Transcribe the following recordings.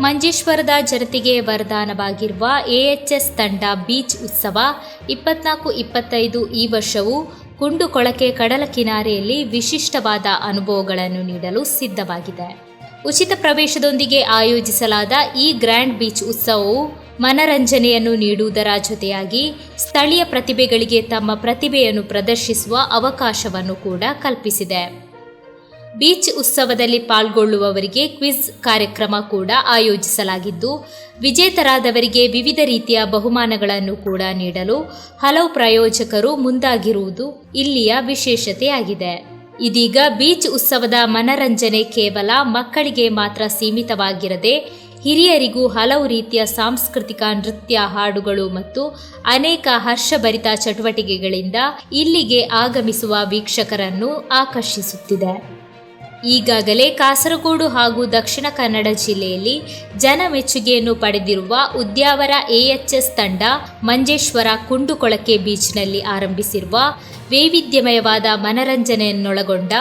ಮಂಜೇಶ್ವರದ ಜನತೆಗೆ ವರದಾನವಾಗಿರುವ ಎಎಚ್ಎಸ್ ತಂಡ ಬೀಚ್ ಉತ್ಸವ ಇಪ್ಪತ್ನಾಲ್ಕು ಇಪ್ಪತ್ತೈದು ಈ ವರ್ಷವು ಕುಂಡುಕೊಳಕೆ ಕಡಲ ಕಿನಾರೆಯಲ್ಲಿ ವಿಶಿಷ್ಟವಾದ ಅನುಭವಗಳನ್ನು ನೀಡಲು ಸಿದ್ಧವಾಗಿದೆ. ಉಚಿತ ಪ್ರವೇಶದೊಂದಿಗೆ ಆಯೋಜಿಸಲಾದ ಈ ಗ್ರ್ಯಾಂಡ್ ಬೀಚ್ ಉತ್ಸವವು ಮನರಂಜನೆಯನ್ನು ನೀಡುವುದರ ಜೊತೆಯಾಗಿ ಸ್ಥಳೀಯ ಪ್ರತಿಭೆಗಳಿಗೆ ತಮ್ಮ ಪ್ರತಿಭೆಯನ್ನು ಪ್ರದರ್ಶಿಸುವ ಅವಕಾಶವನ್ನು ಕೂಡ ಕಲ್ಪಿಸಿದೆ. ಬೀಚ್ ಉತ್ಸವದಲ್ಲಿ ಪಾಲ್ಗೊಳ್ಳುವವರಿಗೆ ಕ್ವಿಜ್ ಕಾರ್ಯಕ್ರಮ ಕೂಡ ಆಯೋಜಿಸಲಾಗಿದ್ದು, ವಿಜೇತರಾದವರಿಗೆ ವಿವಿಧ ರೀತಿಯ ಬಹುಮಾನಗಳನ್ನು ಕೂಡ ನೀಡಲು ಹಲವು ಪ್ರಾಯೋಜಕರು ಮುಂದಾಗಿರುವುದು ಇಲ್ಲಿಯ ವಿಶೇಷತೆಯಾಗಿದೆ. ಇದೀಗ ಬೀಚ್ ಉತ್ಸವದ ಮನರಂಜನೆ ಕೇವಲ ಮಕ್ಕಳಿಗೆ ಮಾತ್ರ ಸೀಮಿತವಾಗಿರದೆ, ಹಿರಿಯರಿಗೂ ಹಲವು ರೀತಿಯ ಸಾಂಸ್ಕೃತಿಕ ನೃತ್ಯ ಹಾಡುಗಳು ಮತ್ತು ಅನೇಕ ಹರ್ಷಭರಿತ ಚಟುವಟಿಕೆಗಳಿಂದ ಇಲ್ಲಿಗೆ ಆಗಮಿಸುವ ವೀಕ್ಷಕರನ್ನು ಆಕರ್ಷಿಸುತ್ತಿದೆ. ಈಗಾಗಲೇ ಕಾಸರಗೋಡು ಹಾಗೂ ದಕ್ಷಿಣ ಕನ್ನಡ ಜಿಲ್ಲೆಯಲ್ಲಿ ಜನ ಮೆಚ್ಚುಗೆಯನ್ನು ಪಡೆದಿರುವ ಉದ್ಯಾವರ ಎಎಚ್ಎಸ್ ತಂಡ ಮಂಜೇಶ್ವರ ಕುಂಡುಕೊಳಕೆ ಬೀಚ್ನಲ್ಲಿ ಆರಂಭಿಸಿರುವ ವೈವಿಧ್ಯಮಯವಾದ ಮನರಂಜನೆಯನ್ನೊಳಗೊಂಡ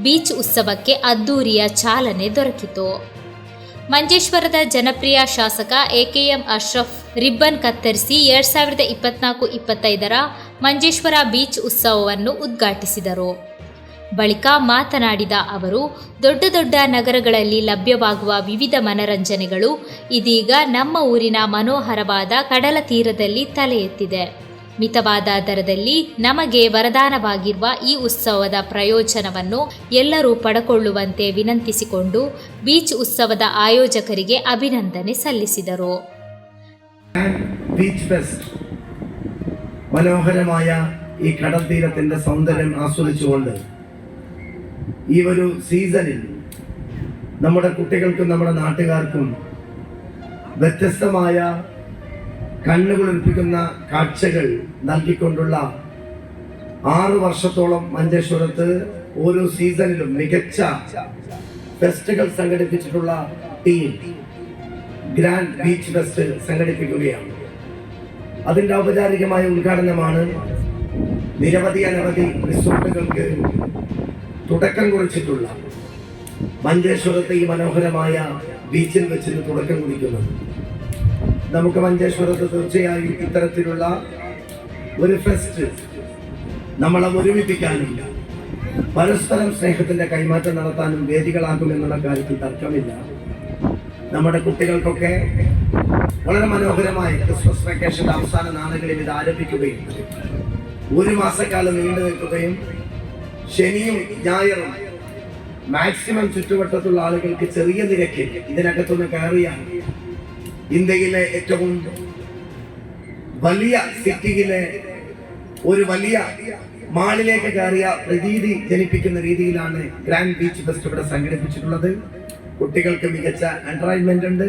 ಬೀಚ್ ಉತ್ಸವಕ್ಕೆ ಅದ್ದೂರಿಯ ಚಾಲನೆ ದೊರಕಿತು. ಮಂಜೇಶ್ವರದ ಜನಪ್ರಿಯ ಶಾಸಕ ಎಕೆಎಂ ಅಶ್ರಫ್ ರಿಬ್ಬನ್ ಕತ್ತರಿಸಿ ಎರಡ್ ಸಾವಿರದ ಇಪ್ಪತ್ನಾಲ್ಕು ಇಪ್ಪತ್ತೈದರ ಮಂಜೇಶ್ವರ ಬೀಚ್ ಉತ್ಸವವನ್ನು ಉದ್ಘಾಟಿಸಿದರು. ಬಳಿಕ ಮಾತನಾಡಿದ ಅವರು ದೊಡ್ಡ ದೊಡ್ಡ ನಗರಗಳಲ್ಲಿ ಲಭ್ಯವಾಗುವ ವಿವಿಧ ಮನರಂಜನೆಗಳು ಇದೀಗ ನಮ್ಮ ಊರಿನ ಮನೋಹರವಾದ ಕಡಲ ತೀರದಲ್ಲಿ ತಲೆ ಎತ್ತಿದೆ ಮಿತವಾದ ದರದಲ್ಲಿ ನಮಗೆ ವರದಾನವಾಗಿರುವ ಈ ಉತ್ಸವದ ಪ್ರಯೋಜನವನ್ನು ಎಲ್ಲರೂ ಪಡಕೊಳ್ಳುವಂತೆ ವಿನಂತಿಸಿಕೊಂಡು ಬೀಚ್ ಉತ್ಸವದ ಆಯೋಜಕರಿಗೆ ಅಭಿನಂದನೆ ಸಲ್ಲಿಸಿದರು ബീച്ച് ഫെസ്റ്റ് മനോഹരമായ ഈ കടൽ തീരത്തിന്റെ സൗന്ദര്യം ആസ്വദിച്ചുകൊണ്ട് ഈ ഒരു സീസണിൽ നമ്മുടെ കുട്ടികൾക്കും നമ്മുടെ നാട്ടുകാർക്കും വ്യത്യസ്തമായ കണ്ണുകുളിർപ്പിക്കുന്ന കാഴ്ചകൾ നൽകിക്കൊണ്ടുള്ള ആറു വർഷത്തോളം മഞ്ചേശ്വരത്ത് ഓരോ സീസണിലും മികച്ച ഫെസ്റ്റുകൾ സംഘടിപ്പിച്ചിട്ടുള്ള ടീം ഗ്രാൻഡ് ബീച്ച് ഫെസ്റ്റ് സംഘടിപ്പിക്കുകയാണ്. അതിന്റെ ഔപചാരികമായ ഉദ്ഘാടനമാണ് നിരവധി അനവധി റിസോർട്ടുകൾക്ക് തുടക്കം കുറിച്ചിട്ടുള്ള മഞ്ചേശ്വരത്തെ ഈ മനോഹരമായ ബീച്ചിൽ വെച്ച് തുടക്കം കുറിക്കുന്നത്. നമുക്ക് മഞ്ചേശ്വരത്ത് തീർച്ചയായും ഇത്തരത്തിലുള്ള ഒരു ഫെസ്റ്റ് നമ്മളെ ഒരുമിപ്പിക്കാനും പരസ്പരം സ്നേഹത്തിന്റെ കൈമാറ്റം നടത്താനും വേദികളാകുമെന്നുള്ള കാര്യത്തിൽ തർക്കമില്ല. നമ്മുടെ കുട്ടികൾക്കൊക്കെ വളരെ മനോഹരമായ ക്രിസ്മസ് വെക്കേഷന്റെ അവസാന നാളുകളിൽ ഇത് ആരംഭിക്കുകയും ഒരു മാസക്കാലം നീണ്ടു നിൽക്കുകയും ശനിയും ഞായറും മാക്സിമം ചുറ്റുവട്ടത്തുള്ള ആളുകൾക്ക് ചെറിയ നിരക്കിൽ ഇതിനകത്തുനിന്ന് കയറിയാൽ ഇന്ത്യയിലെ ഏറ്റവും വലിയ സിറ്റിയിലെ ഒരു വലിയ മാളിലേക്ക് കയറിയ പ്രതീതി ജനിപ്പിക്കുന്ന രീതിയിലാണ് ഗ്രാൻഡ് ബീച്ച് ഫെസ്റ്റ് ഇവിടെ സംഘടിപ്പിച്ചിട്ടുള്ളത്. കുട്ടികൾക്ക് മികച്ച എന്റർടൈൻമെന്റ് ഉണ്ട്.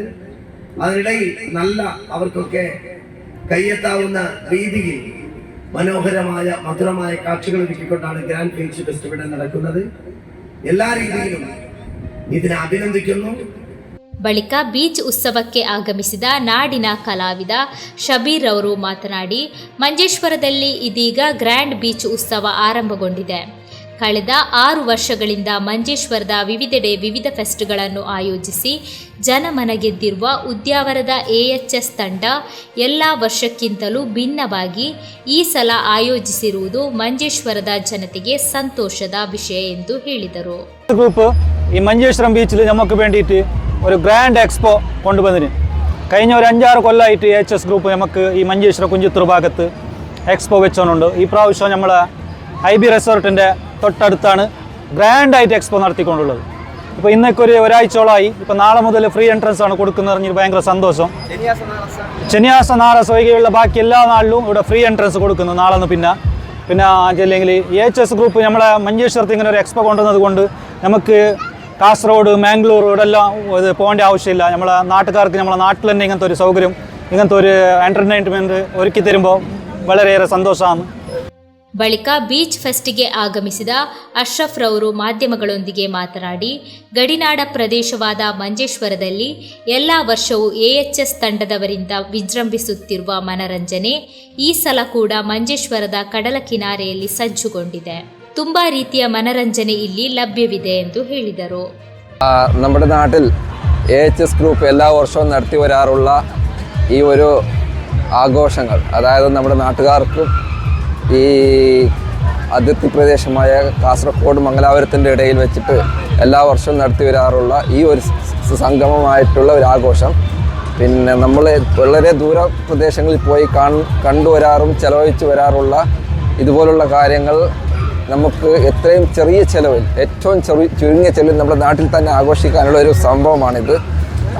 അതിനിടയിൽ നല്ല അവർക്കൊക്കെ കയ്യെത്താവുന്ന രീതിയിൽ മനോഹരമായ മധുരമായ കാഴ്ചകൾ ഒരുക്കിക്കൊണ്ടാണ് ഗ്രാൻഡ് ബീച്ച് ഫെസ്റ്റ് ഇവിടെ നടക്കുന്നത് എല്ലാ രീതിയിലും ഇതിനെ അഭിനന്ദിക്കുന്നു ಬಳಿಕ ಬೀಚ್ ಉತ್ಸವಕ್ಕೆ ಆಗಮಿಸಿದ ನಾಡಿನ ಕಲಾವಿದ ಶಬೀರ್ ಅವರು ಮಾತನಾಡಿ ಮಂಜೇಶ್ವರದಲ್ಲಿ ಇದೀಗ ಗ್ರ್ಯಾಂಡ್ ಬೀಚ್ ಉತ್ಸವ ಆರಂಭಗೊಂಡಿದೆ ಕಳೆದ ಆರು ವರ್ಷಗಳಿಂದ ಮಂಜೇಶ್ವರದ ವಿವಿಧೆಡೆ ವಿವಿಧ ಫೆಸ್ಟ್ಗಳನ್ನು ಆಯೋಜಿಸಿ ಜನಮನ ಗೆದ್ದಿರುವ ಉದ್ಯಾವರದ ಎಎಚ್ಎಸ್ ತಂಡ ಎಲ್ಲ ವರ್ಷಕ್ಕಿಂತಲೂ ಭಿನ್ನವಾಗಿ ಈ ಸಲ ಆಯೋಜಿಸಿರುವುದು ಮಂಜೇಶ್ವರದ ಜನತೆಗೆ ಸಂತೋಷದ ವಿಷಯ ಎಂದು ಹೇಳಿದರು ഗ്രൂപ്പ് ഈ മഞ്ചേശ്വരം ബീച്ചിൽ നമുക്ക് വേണ്ടിയിട്ട് ഒരു ഗ്രാൻഡ് എക്സ്പോ കൊണ്ടുവന്നിന് കഴിഞ്ഞ ഒരു അഞ്ചാറ് കൊല്ലമായിട്ട് എച്ച് എസ് ഗ്രൂപ്പ് നമുക്ക് ഈ മഞ്ചേശ്വരം കുഞ്ചിത്തൂർ ഭാഗത്ത് എക്സ്പോ വെച്ചോണ്ടുണ്ട് ഈ പ്രാവശ്യം നമ്മൾ ഐ ബി റിസോർട്ടിൻ്റെ തൊട്ടടുത്താണ് ഗ്രാൻഡായിട്ട് എക്സ്പോ നടത്തിക്കൊണ്ടുള്ളത്. ഇപ്പോൾ ഇന്നൊക്കെ ഒരു ഒരാഴ്ചയോളമായി. ഇപ്പോൾ നാളെ മുതൽ ഫ്രീ എൻട്രൻസ് ആണ് കൊടുക്കുന്നത് പറഞ്ഞിട്ട് ഭയങ്കര സന്തോഷം. ശനിയാഴ്ച നാളെ ഒഴികെയുള്ള ബാക്കി എല്ലാ നാളിലും ഇവിടെ ഫ്രീ എൻട്രൻസ് കൊടുക്കുന്നു. നാളെ നിന്ന് പിന്നെ പിന്നെ അല്ലെങ്കിൽ എ എച്ച് എസ് ഗ്രൂപ്പ് നമ്മളെ മഞ്ചേശ്വരത്ത് ഇങ്ങനെ ഒരു എക്സ്പോ കൊണ്ടുവന്നത് കൊണ്ട് നമുക്ക് കാസർഗോഡ് മാംഗ്ലൂർ ഇവിടെല്ലാം ഇത് പോകേണ്ട ആവശ്യമില്ല. നമ്മളെ നാട്ടുകാർക്ക് നമ്മളെ നാട്ടിൽ തന്നെ ഇങ്ങനത്തെ ഒരു സൗകര്യം ഇങ്ങനത്തെ ഒരു എന്റർടൈൻമെന്റ് ഒരുക്കി തരുമ്പോൾ വളരെയേറെ സന്തോഷമാണ്. ಬಳಿಕ ಬೀಚ್ ಫೆಸ್ಟ್ಗೆ ಆಗಮಿಸಿದ ಅಶ್ರಫ್ ರವರು ಮಾಧ್ಯಮಗಳೊಂದಿಗೆ ಮಾತನಾಡಿ ಗಡಿನಾಡ ಪ್ರದೇಶವಾದ ಮಂಜೇಶ್ವರದಲ್ಲಿ ಎಲ್ಲ ವರ್ಷವೂ ಎಎಚ್ಎಸ್ ತಂಡದವರಿಂದ ವಿಜೃಂಭಿಸುತ್ತಿರುವ ಮನರಂಜನೆ ಈ ಸಲ ಕೂಡ ಮಂಜೇಶ್ವರದ ಕಡಲ ಕಿನಾರೆಯಲ್ಲಿ ಸಜ್ಜುಗೊಂಡಿದೆ ತುಂಬಾ ರೀತಿಯ ಮನರಂಜನೆ ಇಲ್ಲಿ ಲಭ್ಯವಿದೆ ಎಂದು ಹೇಳಿದರು ആ, നമ്മുടെ നാട്ടിൽ എ എച്ച് എസ് ഗ്രൂപ്പ് എല്ലാ വർഷവും നടത്തി വരാറുള്ള ഈ ഒരു ആഘോഷങ്ങൾ അതായത് നമ്മുടെ നാട്ടുകാർക്കും ഈ അതിർത്തി പ്രദേശമായ കാസർഗോഡ് മംഗലാപുരത്തിന്റെ ഇടയിൽ വെച്ചിട്ട് എല്ലാ വർഷവും നടത്തി വരാറുള്ള ഈ ഒരു സംഗമമായിട്ടുള്ള ഒരു ആഘോഷം. പിന്നെ നമ്മൾ വളരെ ദൂര പ്രദേശങ്ങളിൽ പോയി കാൺ കണ്ടുവരാറും ചെലവഴിച്ച് വരാറുള്ള ഇതുപോലുള്ള കാര്യങ്ങൾ നമുക്ക് എത്രയും ചെറിയ ചെലവിൽ ഏറ്റവും ചെറിയ ചുരുങ്ങിയ ചെലവിൽ നമ്മുടെ നാട്ടിൽ തന്നെ ആഘോഷിക്കാനുള്ള ഒരു സംഭവമാണിത്.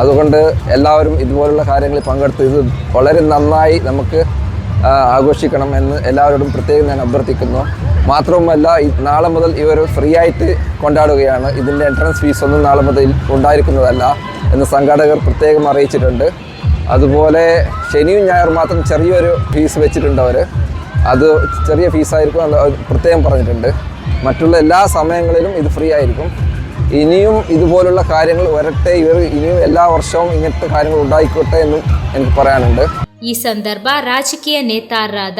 അതുകൊണ്ട് എല്ലാവരും ഇതുപോലുള്ള കാര്യങ്ങളിൽ പങ്കെടുത്ത് ഇത് വളരെ നന്നായി നമുക്ക് ആഘോഷിക്കണം എന്ന് എല്ലാവരോടും പ്രത്യേകം ഞാൻ അഭ്യർത്ഥിക്കുന്നു. മാത്രവുമല്ല നാളെ മുതൽ ഇവർ ഫ്രീ ആയിട്ട് കൊണ്ടാടുകയാണ്. ഇതിന്റെ എൻട്രൻസ് ഫീസ് ഒന്നും നാളെ മുതൽ ഉണ്ടായിരിക്കുന്നതല്ല എന്ന് സംഘാടകർ പ്രത്യേകം അറിയിച്ചിട്ടുണ്ട്. അതുപോലെ ശനിയും ഞായറും മാത്രം ചെറിയൊരു ഫീസ് വെച്ചിട്ടുണ്ട് അവർ അത് ചെറിയ ഫീസായിരിക്കും എന്ന് പ്രത്യേകം പറഞ്ഞിട്ടുണ്ട്. മറ്റുള്ള എല്ലാ സമയങ്ങളിലും ഇത് ഫ്രീ ആയിരിക്കും. ഇനിയും ഇതുപോലുള്ള കാര്യങ്ങൾ വരട്ടെ. ഇവർ ഇനിയും എല്ലാ വർഷവും ഇങ്ങനത്തെ കാര്യങ്ങൾ ഉണ്ടായിക്കോട്ടെ എന്നും എനിക്ക് പറയാനുണ്ട്. ಈ ಸಂದರ್ಭ ರಾಜಕೀಯ ನೇತಾರರಾದ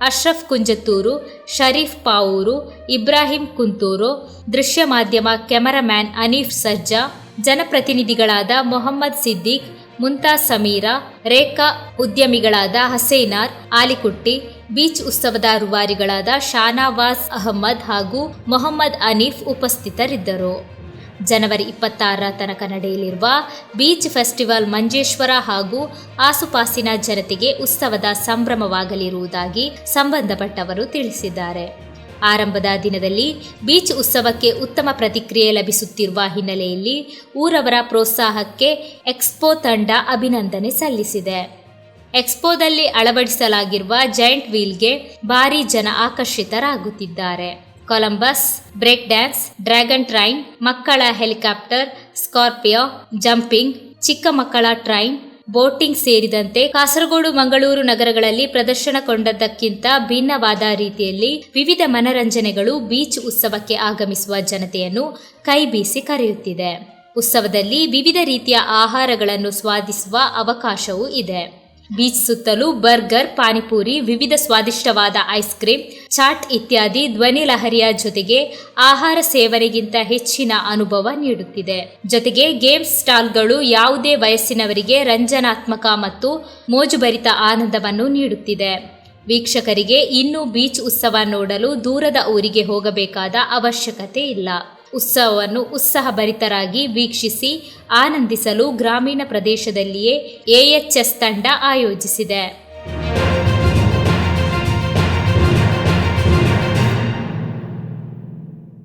ಅಶ್ರಫ್ ಕುಂಜತ್ತೂರು, ಶರೀಫ್ ಪಾವೂರು, ಇಬ್ರಾಹಿಂ ಕುಂತೂರು, ದೃಶ್ಯ ಮಾಧ್ಯಮ ಕ್ಯಾಮರಾಮ್ಯಾನ್ ಅನೀಫ್ ಸಜ್ಜಾ, ಜನಪ್ರತಿನಿಧಿಗಳಾದ ಮೊಹಮ್ಮದ್ ಸಿದ್ದಿಕ್ ಮುಂತಾ ಸಮೀರಾ, ರೇಖಾ ಉದ್ಯಮಿಗಳಾದ ಹಸೇನಾರ್, ಆಲಿಕುಟ್ಟಿ, ಬೀಚ್ ಉತ್ಸವದ ರೂವಾರಿಗಳಾದ ಶಾನವಾಸ್ ಅಹಮ್ಮದ್ ಹಾಗೂ ಮೊಹಮ್ಮದ್ ಅನೀಫ್ ಉಪಸ್ಥಿತರಿದ್ದರು. ಜನವರಿ ಇಪ್ಪತ್ತಾರರ ತನಕ ನಡೆಯಲಿರುವ ಬೀಚ್ ಫೆಸ್ಟಿವಲ್ ಮಂಜೇಶ್ವರ ಹಾಗೂ ಆಸುಪಾಸಿನ ಜನತೆಗೆ ಉತ್ಸವದ ಸಂಭ್ರಮವಾಗಲಿರುವುದಾಗಿ ಸಂಬಂಧಪಟ್ಟವರು ತಿಳಿಸಿದ್ದಾರೆ. ಆರಂಭದ ದಿನದಲ್ಲಿ ಬೀಚ್ ಉತ್ಸವಕ್ಕೆ ಉತ್ತಮ ಪ್ರತಿಕ್ರಿಯೆ ಲಭಿಸುತ್ತಿರುವ ಹಿನ್ನೆಲೆಯಲ್ಲಿ ಊರವರ ಪ್ರೋತ್ಸಾಹಕ್ಕೆ ಎಕ್ಸ್ಪೋ ತಂಡ ಅಭಿನಂದನೆ ಸಲ್ಲಿಸಿದೆ. ಎಕ್ಸ್ಪೋದಲ್ಲಿ ಅಳವಡಿಸಲಾಗಿರುವ ಜೈಂಟ್ ವೀಲ್ಗೆ ಭಾರೀ ಜನ ಆಕರ್ಷಿತರಾಗುತ್ತಿದ್ದಾರೆ. Columbus break dance dragon train ಮಕ್ಕಳ ಹೆಲಿಕಾಪ್ಟರ್ ಸ್ಕಾರ್ಪಿಯೋ ಜಂಪಿಂಗ್ ಚಿಕ್ಕ ಮಕ್ಕಳ ಟ್ರೈನ್ ಬೋಟಿಂಗ್ ಸೇರಿದಂತೆ ಕಾಸರಗೋಡು, ಮಂಗಳೂರು ನಗರಗಳಲ್ಲಿ ಪ್ರದರ್ಶನಗೊಂಡದ್ದಕ್ಕಿಂತ ಭಿನ್ನವಾದ ರೀತಿಯಲ್ಲಿ ವಿವಿಧ ಮನರಂಜನೆಗಳು ಬೀಚ್ ಉತ್ಸವಕ್ಕೆ ಆಗಮಿಸುವ ಜನತೆಯನ್ನು ಕೈ ಬೀಸಿ ಕರೆಯುತ್ತಿದೆ. ಉತ್ಸವದಲ್ಲಿ ವಿವಿಧ ರೀತಿಯ ಆಹಾರಗಳನ್ನು ಸ್ವಾದಿಸುವ ಅವಕಾಶವೂ ಇದೆ. ಬೀಚ್ ಸುತ್ತಲೂ ಬರ್ಗರ್, ಪಾನಿಪೂರಿ, ವಿವಿಧ ಸ್ವಾದಿಷ್ಟವಾದ ಐಸ್ ಕ್ರೀಮ್ ಚಾಟ್ ಇತ್ಯಾದಿ ಧ್ವನಿ ಲಹರಿಯ ಜೊತೆಗೆ ಆಹಾರ ಸೇವನೆಗಿಂತ ಹೆಚ್ಚಿನ ಅನುಭವ ನೀಡುತ್ತಿದೆ. ಜೊತೆಗೆ ಗೇಮ್ಸ್ ಸ್ಟಾಲ್ಗಳು ಯಾವುದೇ ವಯಸ್ಸಿನವರಿಗೆ ರಂಜನಾತ್ಮಕ ಮತ್ತು ಮೋಜುಭರಿತ ಆನಂದವನ್ನು ನೀಡುತ್ತಿದೆ. ವೀಕ್ಷಕರಿಗೆ ಇನ್ನೂ ಬೀಚ್ ಉತ್ಸವ ನೋಡಲು ದೂರದ ಊರಿಗೆ ಹೋಗಬೇಕಾದ ಅವಶ್ಯಕತೆ ಇಲ್ಲ. ಉತ್ಸವವನ್ನು ಉತ್ಸಾಹಭರಿತರಾಗಿ ವೀಕ್ಷಿಸಿ ಆನಂದಿಸಲು ಗ್ರಾಮೀಣ ಪ್ರದೇಶದಲ್ಲಿಯೇ ಎಎಚ್ಎಸ್ ತಂಡ ಆಯೋಜಿಸಿದೆ.